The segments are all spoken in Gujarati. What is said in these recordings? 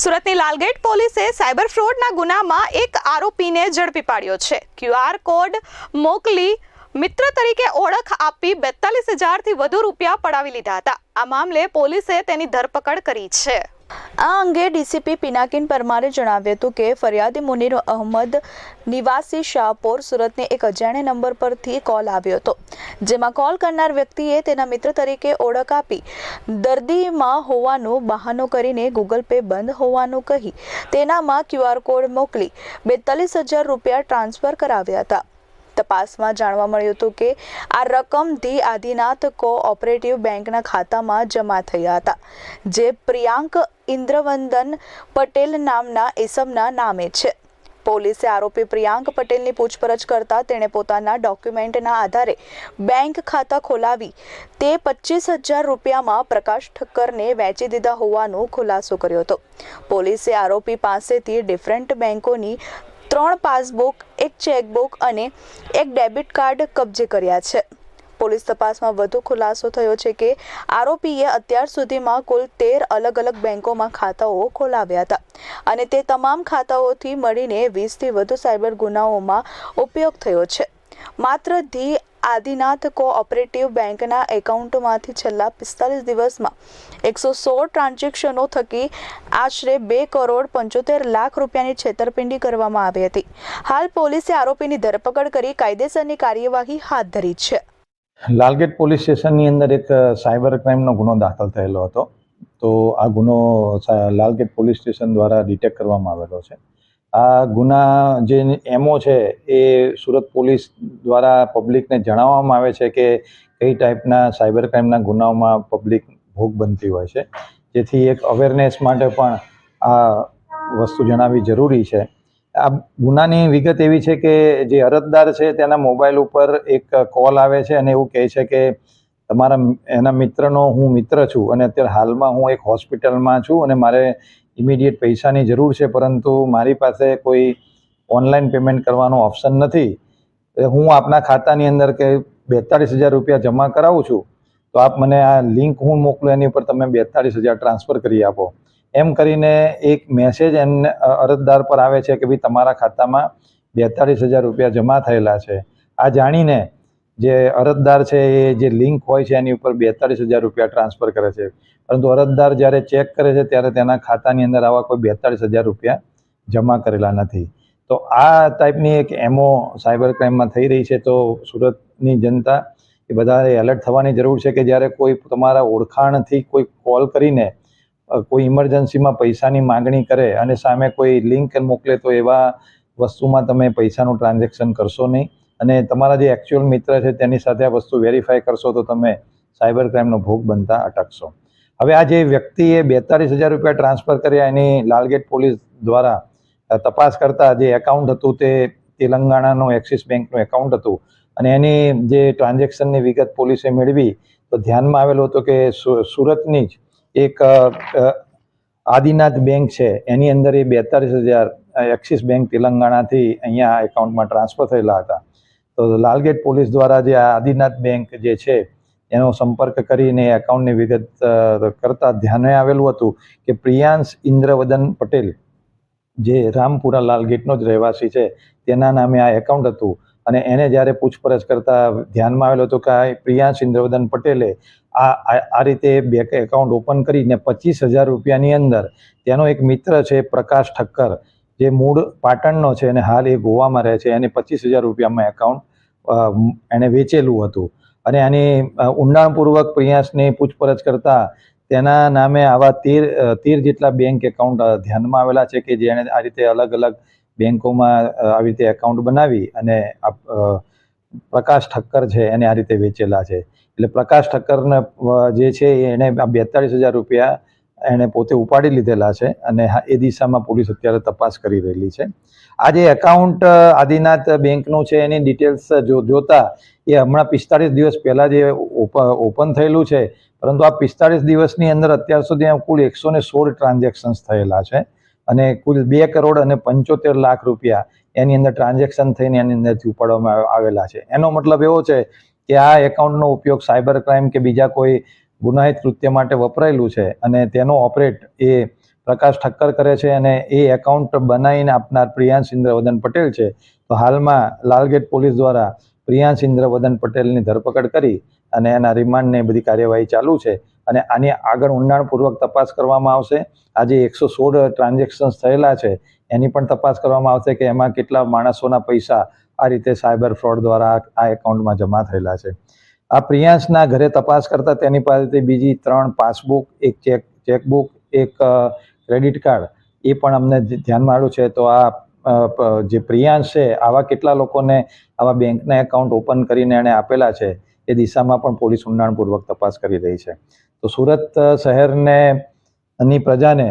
સુરતની લાલગેટ પોલીસે સાયબર ફ્રોડના ગુનામાં એક આરોપીને ઝડપી પાડ્યો છે. ક્યુઆર કોડ મોકલી મિત્ર તરીકે ઓળખ આપી બેતાલીસ હજારથી વધુ રૂપિયા પડાવી લીધા હતા. આ મામલે પોલીસે તેની ધરપકડ કરી છે. આ અંગે ડીસીપી પિનાકીન પરમારે જણાવ્યું હતું કે ફરિયાદી મુનીર અહમદ નિવાસી શાહપોર સુરતને એક અજાણ્યા નંબર પરથી કોલ આવ્યો હતો, જેમાં કોલ કરનાર વ્યક્તિએ તેના મિત્ર તરીકે ઓળખ આપી, દર્દીમાં હોવાનું બહાનો કરીને ગૂગલ પે બંધ હોવાનું કહી, તેનામાં ક્યુઆર કોડ મોકલી બેતાલીસ હજાર રૂપિયા ટ્રાન્સફર કરાવ્યા હતા. તપાસમાં જાણવા મળ્યું હતું કે આ રકમ ધી આદિનાથ કોઓપરેટિવ બેંકના ખાતામાં જમા થયા હતા, જે પ્રિયાંક ઇન્દ્રવંદન પટેલ નામના એસમના નામે છે. પોલીસે આરોપી પ્રિયાંક પટેલની પૂછપરછ કરતા તેણે પોતાના ડોક્યુમેન્ટના આધારે બેંક ખાતા ખોલાવી તે પચીસ હજાર રૂપિયામાં પ્રકાશ ઠક્કરને વેચી દીધા હોવાનો ખુલાસો કર્યો હતો. પોલીસે આરોપી પાસેથી ડિફરન્ટ બેંકોની ત્રણ પાસબુક, એક ચેકબુક અને એક ડેબિટ કાર્ડ કબજે કર્યા છે. પોલીસ તપાસમાં વધુ ખુલાસો થયો છે કે આરોપીએ અત્યાર સુધીમાં કુલ તેર અલગ અલગ બેંકોમાં ખાતાઓ ખોલાવ્યા હતા અને તે તમામ ખાતાઓથી મળીને વીસથી વધુ સાયબર ગુનાઓમાં ઉપયોગ થયો છે. માત્ર ધી આદિનાથ કોઓપરેટિવ બેંકના એકાઉન્ટમાંથી છેલ્લા પિસ્તાલીસ દિવસમાં એકસો સોળ ટ્રાન્ઝેક્શનો થકી આશરે બે કરોડ પંચોતેર લાખ રૂપિયાની છેતરપિંડી કરવામાં આવી હતી. હાલ પોલીસે આરોપીની ધરપકડ કરી કાયદેસરની કાર્યવાહી હાથ ધરી છે. લાલગેટ પોલીસ સ્ટેશનની અંદર એક સાયબર ક્રાઇમનો ગુનો દાખલ થયેલો હતો. તો આ ગુનો લાલગેટ પોલીસ સ્ટેશન દ્વારા ડિટેક્ટ કરવામાં આવેલો છે. આ ગુના જે એમઓ છે એ સુરત પોલીસ દ્વારા પબ્લિકને જણાવવામાં આવે છે કે કઈ ટાઈપના સાયબર ક્રાઇમના ગુનાઓમાં પબ્લિક ભોગ બનતી હોય છે. જેથી એક અવેરનેસ માટે પણ આ વસ્તુ જણાવવી જરૂરી છે. આ ગુનાની વિગત એવી છે કે જે અરજદાર છે તેના મોબાઈલ ઉપર એક કોલ આવે છે અને એવું કહે છે કે તમારા એના મિત્રનો હું મિત્ર છું અને અત્યારે હાલમાં હું એક હોસ્પિટલમાં છું અને મારે ઇમિડિયેટ પૈસાની જરૂર છે, પરંતુ મારી પાસે કોઈ ઓનલાઈન પેમેન્ટ કરવાનો ઓપ્શન નથી. હું આપના ખાતાની અંદર કે બેતાળીસ હજાર રૂપિયા જમા કરાવું છું, તો આપ મને આ લિંક હું મોકલું, એની ઉપર તમે બેતાળીસ હજાર ટ્રાન્સફર કરી આપો. એમ કરીને એક મેસેજ એમને અરજદાર પર આવે છે કે ભાઈ તમારા ખાતામાં બેતાળીસ હજાર રૂપિયા જમા થયેલા છે. આ જાણીને જે અરજદાર છે એ જે લિંક હોય છે એની ઉપર બેતાળીસ હજાર રૂપિયા ટ્રાન્સફર કરે છે. પરંતુ અરજદાર જ્યારે ચેક કરે છે ત્યારે તેના ખાતાની અંદર આવા કોઈ બેતાળીસ હજાર રૂપિયા જમા કરેલા નથી. તો આ ટાઈપની એક એમો સાયબર ક્રાઇમમાં થઈ રહી છે તો સુરતની જનતા એ બધાએ એલર્ટ થવાની જરૂર છે કે જ્યારે કોઈ તમારા ઓળખાણથી કોઈ કોલ કરીને કોઈ ઇમરજન્સીમાં પૈસાની માગણી કરે અને સામે કોઈ લિંક મોકલે તો એવા વસ્તુમાં તમે પૈસાનું ટ્રાન્ઝેક્શન કરશો નહીં. અને તમારા જે એકચ્યુઅલ મિત્ર છે તેની સાથે આ વસ્તુ વેરીફાઈ કરશો તો તમે સાયબર ક્રાઇમનો ભોગ બનતા અટકશો. હવે આ જે વ્યક્તિએ બેતાળીસ હજાર રૂપિયા ટ્રાન્સફર કર્યા એની લાલગેટ પોલીસ દ્વારા તપાસ કરતા જે એકાઉન્ટ હતું તે તેલંગાણાનું એક્સિસ બેંકનું એકાઉન્ટ હતું અને એની જે ટ્રાન્ઝેક્શનની વિગત પોલીસે મેળવી, તો ધ્યાનમાં આવેલું હતું કે સુરતની જ એક આદિનાથ બેંક છે, એની અંદર એ બેતાળીસ હજાર એક્સિસ બેંક તેલંગાણાથી અહીંયા એકાઉન્ટમાં ટ્રાન્સફર થયેલા હતા. તો લાલગેટ પોલીસ દ્વારા જે આદિનાથ બેંક જે છે, એનો સંપર્ક કરીને એકાઉન્ટની વિગત કરતા ધ્યાને આવેલું હતું કે પ્રિયાંશ ઇન્દ્રવદન પટેલ, જે રામપુરા લાલગેટનો જ રહેવાસી છે, તેના નામે આ એકાઉન્ટ હતું. અને એને જ્યારે પૂછપરછ કરતા ધ્યાનમાં આવેલું હતું કે પ્રિયાંશ ઇન્દ્રવદન પટેલે આ આ રીતે બેંક એકાઉન્ટ ઓપન કરીને પચીસ હજાર રૂપિયાની અંદર તેનો એક મિત્ર છે, પ્રકાશ ઠક્કર, જે મૂળ પાટણનો છે અને હાલ એ ગોવામાં રહે છે. એને પચીસ હજાર રૂપિયામાં એકાઉન્ટ એણે વેચેલું હતું. અને આની ઊંડાણપૂર્વક પ્રિયાંશની પૂછપરછ કરતા તેના નામે આવા તેર તેર જેટલા બેંક એકાઉન્ટ ધ્યાનમાં આવેલા છે કે જેણે આ રીતે અલગ અલગ બેંકોમાં આવી રીતે એકાઉન્ટ બનાવી અને પ્રકાશ ઠક્કર છે એને આ રીતે વેચેલા છે. એટલે પ્રકાશ ઠક્કરને જે છે એ એણે આ બેતાળીસ હજાર રૂપિયા એણે પોતે ઉપાડી લીધેલા છે અને એ દિશામાં પોલીસ અત્યારે તપાસ કરી રહેલી છે. આ જે એકાઉન્ટ આદિનાથ બેંકનું છે, એની ડિટેલ્સ જો, જોતા એ હમણાં પિસ્તાળીસ દિવસ પહેલાં જે ઓપ- ઓપન થયેલું છે, પરંતુ આ પિસ્તાળીસ દિવસની અંદર અત્યાર સુધી કુલ એકસો ને સોળ ટ્રાન્ઝેક્શન્સ થયેલા છે અને કુલ બે કરોડ અને પંચોતેર લાખ રૂપિયા એની અંદર ટ્રાન્ઝેક્શન થઈને એની અંદરથી ઉપાડવામાં આવેલા છે. એનો મતલબ એવો છે કે આ એકાઉન્ટનો ઉપયોગ સાયબર ક્રાઇમ કે બીજા કોઈ ગુનાહિત કૃત્ય માટે વપરાયેલું છે અને તેનો ઓપરેટ એ પ્રકાશ ઠક્કર કરે છે અને એ એકાઉન્ટ બનાવીને આપનાર પ્રિયાંશ ઇન્દ્રવદન પટેલ છે. તો હાલમાં લાલગેટ પોલીસ દ્વારા પ્રિયાંશ ઇન્દ્રવદન પટેલની ધરપકડ કરી અને એના રિમાન્ડને બધી કાર્યવાહી ચાલુ છે અને આની આગળ ઊંડાણપૂર્વક તપાસ કરવામાં આવશે. આજે એકસો સોળ ટ્રાન્ઝેક્શન્સ થયેલા છે. એની પણ તપાસ કરવામાં આવશે કે એમાં કેટલા માણસોના પૈસા આ રીતે સાયબર ફ્રોડ દ્વારા આ- એકાઉન્ટમાં જમા થયેલા છે. આ પ્રિયાંશના ઘરે તપાસ કરતા તેની પાસેથી બીજી ત્રણ પાસબુક, એક ચેક, ચેકબુક, એક ક્રેડિટ કાર્ડ, એ પણ અમને ધ્યાનમાં આવ્યું છે. તો આ જે પ્રિયાંશ છે, આવા કેટલા લોકોને આવા બેંકના એકાઉન્ટ ઓપન કરીને એણે આપેલા છે, એ દિશામાં પણ પોલીસ ઊંડાણપૂર્વક તપાસ કરી રહી છે. તો સુરત શહેરને ની પ્રજાને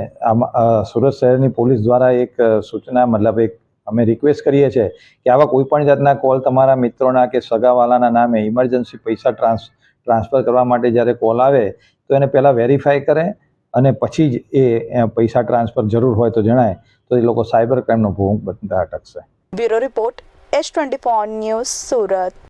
સુરત શહેરની પોલીસ દ્વારા એક સૂચના, મતલબ એક અમે રિક્વેસ્ટ કરીએ છીએ કે આવા કોઈ પણ જાતના કોલ તમારા મિત્રોના કે સગાવાલાના નામે ઇમરજન્સી પૈસા ટ્રાન્સ ટ્રાન્સફર કરવા માટે જ્યારે કોલ આવે, તો એને પહેલાં વેરીફાઈ કરે અને પછી જ એ પૈસા ટ્રાન્સફર જરૂર હોય તો જણાય. તો એ લોકો સાયબર ક્રાઇમનો ભોગ બનતા અટકશે. Bureau report, S twenty news Surat.